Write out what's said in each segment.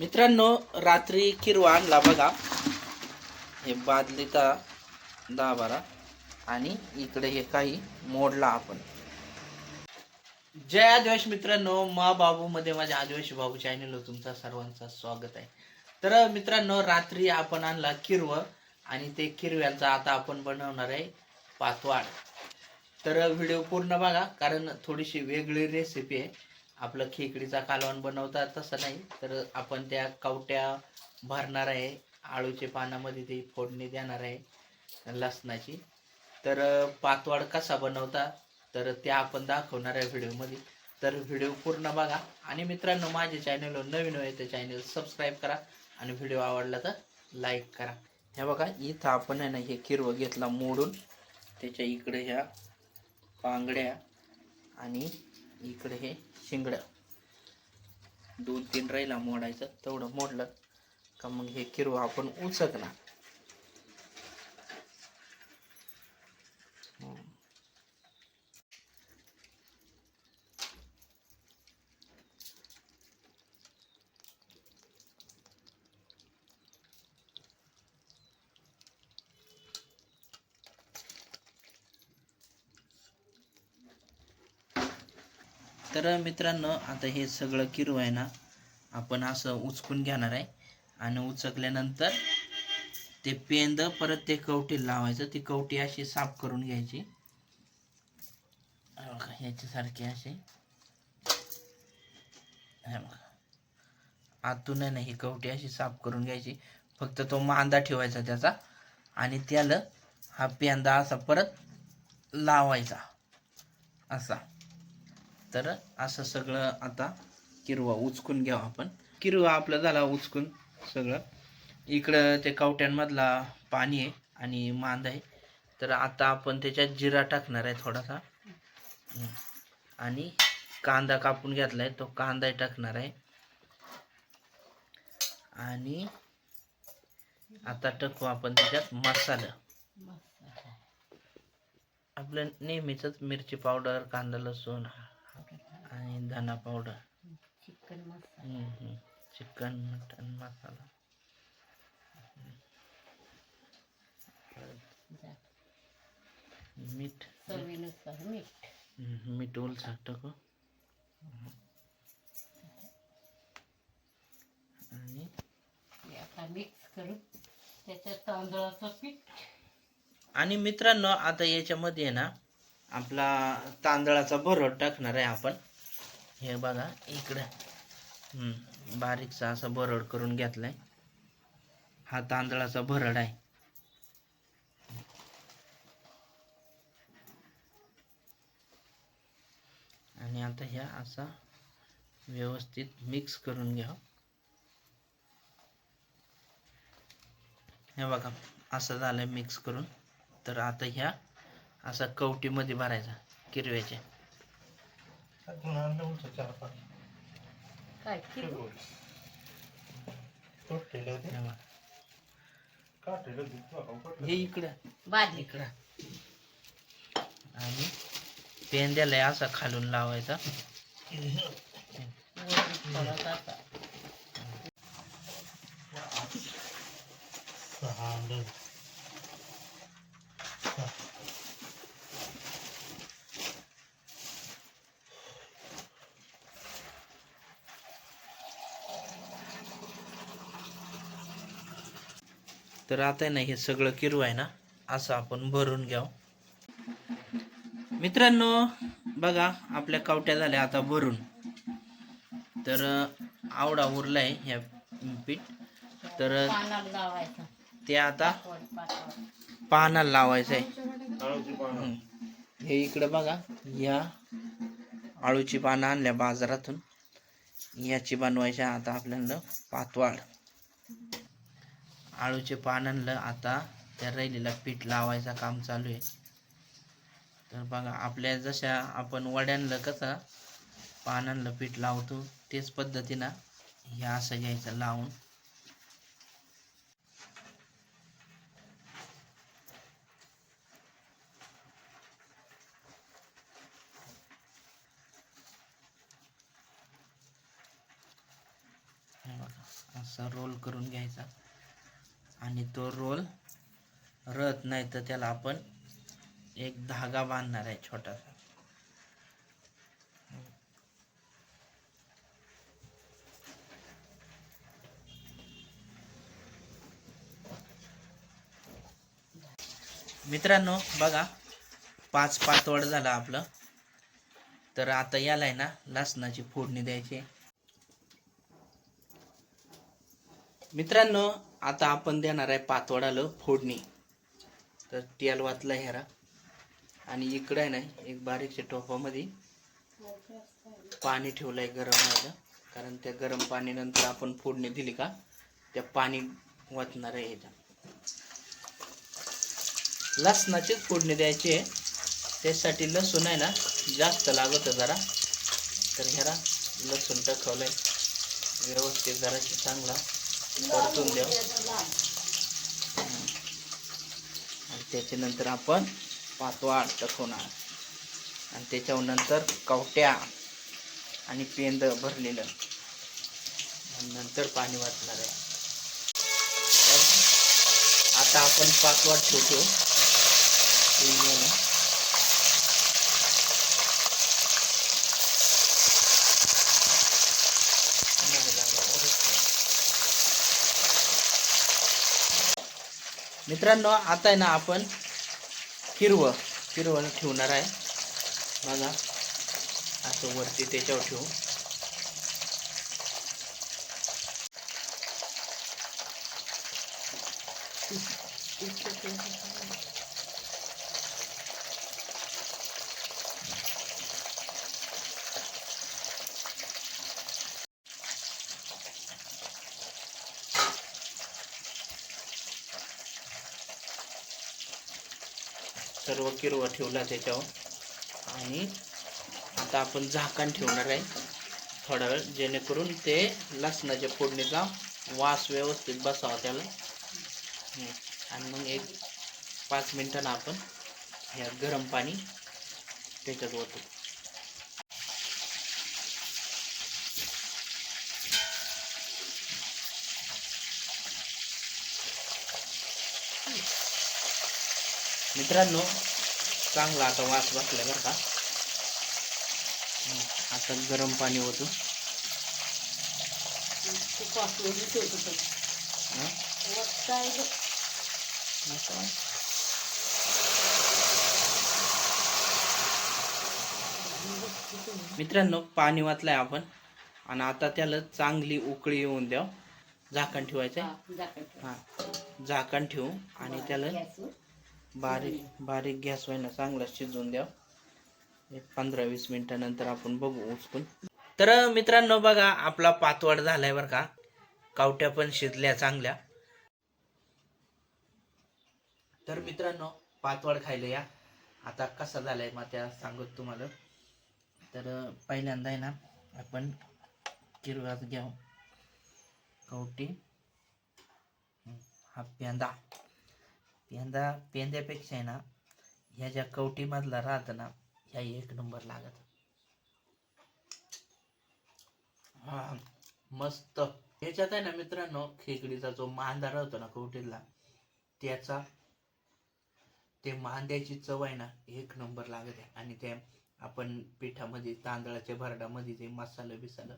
मित्रांनो रात्री किरवा आणला बघा. हे बादलीचा दहा बारा. आणि इकडे हे काही मोडला आपण. जय आदिवासी मित्रांनो मा बाबू मध्ये माझ्या आदिवासी बाबू चॅनलवर तुमचा सर्वांचं स्वागत आहे. तर मित्रांनो रात्री आपण आणला किरव आणि ते किरव्यांचा आता आपण बनवणार आहे पातवाड. तर व्हिडिओ पूर्ण बघा कारण थोडीशी वेगळी रेसिपी आहे. आपलं खेकडीचा कालवण बनवतात तसं नाही. तर आपण त्या कवट्या भरणार आहे. आळूचे पानामध्ये ते फोडणी देणार आहे लसणाची. तर पातवाड कसा बनवता? तर त्या आपण दाखवणार आहे व्हिडिओमध्ये. तर व्हिडिओ पूर्ण बघा. आणि मित्रांनो माझे चॅनलवर नवीन आहे ते चॅनल सबस्क्राईब करा. आणि व्हिडिओ आवडला तर लाईक करा. हे बघा इथं आपण आहे ना हे किरवं घेतला मोडून. त्याच्या इकडे ह्या पांगड्या आणि इकडे हे शिंगड्या दोन तीन राहिला मोडायचं. तेवढं मोडलं का मग हे किरवं आपण उचकणार. तर मित्रांनो आता हे सगळं किरू आहे ना आपण असं उचकून घेणार आहे. आणि उचकल्यानंतर ते पेंद परत ते कवटी लावायचं. ती कवटी अशी साफ करून घ्यायची. ह्याच्यासारखी अशी. आतून आहे ना ही कवटी अशी साफ करून घ्यायची. फक्त तो मांदा ठेवायचा त्याचा. आणि त्याला हा पेंदा असा परत लावायचा. असा. तर असं सगळं आता किरवा उचकून घ्यावं आपण. किरवा आपलं झाला उचकून सगळं. इकडं ते कवट्यांमधला पाणी आहे आणि मांद आहे. तर आता आपण त्याच्यात जिरा टाकणार आहे थोडासा. आणि कांदा कापून घेतलाय तो कांदा टाकणार आहे. आणि आता टाकू आपण त्याच्यात मसाला. आपलं नेहमीच मिरची पावडर कांदा लसूण आणि धना powder chicken masala. Chicken mutton masala. मीठ. चवीनुसार मीठ. मीठ ओलसर टाकू. आणि आता मिक्स करून त्याच्यात तांदळाचं पीठ. आणि मित्रांनो आता याच्यामध्ये ना आपला तांदळाचा भरड टाकणार आहे आपण. हे बघा इकडं. बारीकसा असा भरड करून घेतलाय. हा तांदळाचा भरड आहे. आणि आता ह्या असा व्यवस्थित मिक्स करून घ्या. हे बघा असं झालं मिक्स करून. तर आता ह्या असा कवटीमध्ये भरायचा किरव्याच्या. काय हे. हे इकडं. बाजी इकडं. आणि पेंद्याला असा खालून लावायचा. थोडासा तर आता आहे ना हे सगळं किरू आहे ना असं आपण भरून घ्याव. मित्रांनो बघा आपल्या कवट्या झाल्या आता भरून. तर आवडा उरलाय ह्या पीठ. तर ते आता पानाला लावायचं आहे. हे इकडे बघा या आळूची पानं आणल्या बाजारातून. याची बनवायची आता आपल्याला पातवाड आळूचे पान आणलं आता त्या रैलीला पीठ लावायचं काम चालू आहे. तर बघा आपल्या जशा आपण वड्यांना कसं पानांना पीठ लावतो तेच पद्धतीनं हे असं घ्यायचं लावून. असा रोल करून घ्यायचा. आणि तो रोल रत नाही तर त्याला आपण एक धागा बांधणार आहे छोटासा. मित्रांनो बघा पाच पातवड झालं आपलं. तर आता याला आहे ना लसणाची फोडणी द्यायची. मित्रांनो आता आपण देणार आहे पातवडाला फोडणी. तर तेल वातलं ह्यारा आणि इकडं आहे ना एक बारीकशा टोपामध्ये पाणी ठेवलंय गरम व्हायला. कारण त्या गरम पाणीनंतर आपण फोडणी दिली का त्या पाणी वाचणार आहे ह्याच्या लसणाचीच फोडणी द्यायची आहे. त्यासाठी लसूण आहे ना जास्त लागत जरा. तर ह्याला लसूण टाकवलंय. व्यवस्थित जराशी चांगला. परतून देऊ. आणि त्याच्यानंतर आपण पातवा टाकवणार आणि त्याच्यावर नंतर कवट्या आणि पेंद भरलेलं. नंतर पाणी वाचणार आहे. तर आता आपण पातवाड ठेवतो तीन जण. नाही लागलं, वरच ठेव. मित्रांनो आता आहे ना आपण हिरवं हिरवं ठेवणार आहे. बघा असं वरती त्याच्यावर ठेवू. सर्व किरवा ठेवला त्याच्यावर. आणि आता आपण झाकण ठेवणार आहे. थोडा वेळ जेणेकरून ते लसणाच्या फोडणीचा वास व्यवस्थित बसावा त्याला. आणि मग एक पाच मिनटानं आपण ह्या गरम पाणी त्याच्यात ओतो. मित्रांनो चांगला आता वास बसला बरं का. आता गरम पाणी हं? असं. मित्रांनो पाणी वाचलंय आपण आणि आता त्याला चांगली उकळी येऊन द्या झाकण ठेवायचं हा झाकण ठेवू आणि त्याला बारीक बारीक गॅस व्हायला चांगला शिजवून द्या एक पंधरा वीस मिनिटानंतर आपण बघू उचकून. तर मित्रांनो बघा आपला पातवाड झालाय बरं का. कावट्या पण शिजल्या चांगल्या. तर मित्रांनो पातवाड खायला या. आता कसा झालाय मग त्या सांगत तुम्हाला. तर पहिल्यांदा आहे ना आपण किरवात घ्या कवटी. हा प्यांदा पेंदा पेंद्यापेक्षा आहे ना ह्या ज्या कवटीमधला राहतं ना ह्या एक नंबर लागत. हा मस्त. ह्याच्यात आहे ना मित्रांनो खेकडीचा जो मांदा राहतो ना कवटीला त्याचा ते मांद्याची चव आहे ना एक नंबर लागत आहे. आणि ते आपण पिठामध्ये तांदळाच्या भरडामध्ये ते मसाला बिसालं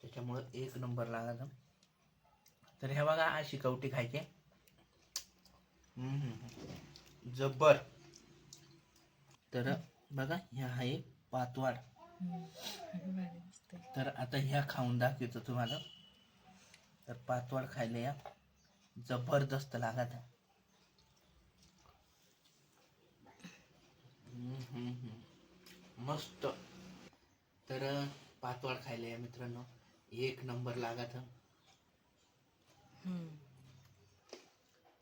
त्याच्यामुळं एक नंबर लागत. तर हे बघा अशी कवटी खायची. जब्बर. तर बघा ह्या आहे पातवाड. तर आता ह्या खाऊन दाखवतो तुम्हाला. तर पातवाड खायला या. जबरदस्त लागत. मस्त. तर पातवाड खायला या मित्रांनो. एक नंबर लागत.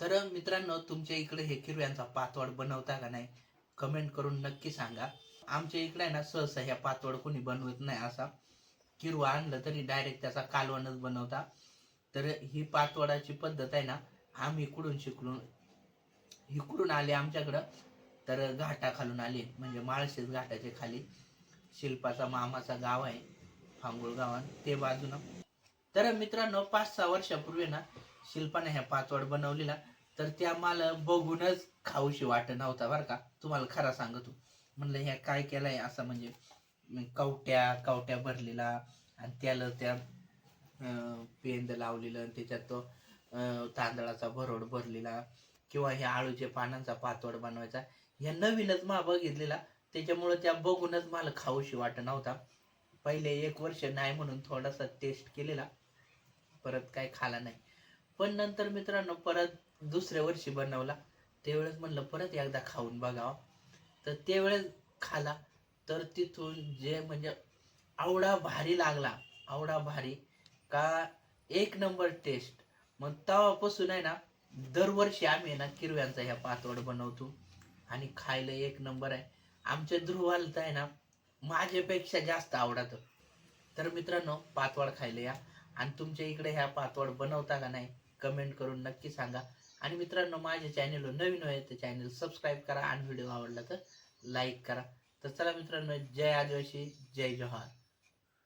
तर मित्रांनो तुमच्या इकडे हे किरव्यांचा पातवड बनवता का नाही कमेंट करून नक्की सांगा. आमच्या इकडे आहे ना सहसा ह्या पातवड कोणी बनवत नाही असा. किरवा आणलं तरी डायरेक्ट त्याचा कालवणच बनवता. तर ही पातवडाची पद्धत आहे ना आम्ही इकडून शिकलून इकडून आले आमच्याकडं. तर घाटाखालून आले म्हणजे माळशेज घाटाच्या खाली. शिल्पाचा मामाचा गाव आहे फांगुळ गावान ते बाजूनं. तर मित्रांनो पाच सहा वर्षापूर्वी ना शिल्पाने ह्या पातवड बनवलेला. तर त्या मला बघूनच खाऊशी वाट नव्हता बरं का. तुम्हाला खरा सांगतो. म्हणलं ह्या काय केलंय? असं म्हणजे कवट्या कवट्या भरलेला आणि त्याला त्या पेंद लावलेलं आणि त्याच्यात तो तांदळाचा भरोड भरलेला किंवा ह्या आळूच्या पानांचा पातोड बनवायचा. ह्या नवीनच मा बघितलेला. त्याच्यामुळं त्या बघूनच मला खाऊशी वाटत नव्हता. पहिले एक वर्ष नाही म्हणून थोडासा टेस्ट केलेला. परत काय खाला नाही. पण नंतर मित्रांनो परत दुसऱ्या वर्षी बनवला. त्यावेळेस म्हणलं परत एकदा खाऊन बघावं. तर त्यावेळेस खाला. तर तिथून जे म्हणजे आवडा भारी लागला. आवडा भारी. का एक नंबर टेस्ट मग तेव्हापासून आहे ना दरवर्षी आम्ही आहे ना किरव्यांचा ह्या पातोड बनवतो. आणि खायला एक नंबर आहे. आमच्या ध्रुवाला तर आहे ना माझ्यापेक्षा जास्त आवडतं. तर मित्रांनो पातवाड खायला या. आणि तुमच्या इकडे ह्या पातवाड बनवता का नाही कमेंट करून नक्की सांगा. आणि मित्रांनो माझ्या चॅनलवर नवीन आहे तर चॅनल सबस्क्राईब करा. आणि व्हिडिओ आवडला तर लाईक करा. तर चला मित्रांनो जय आदिवासी जय जोहार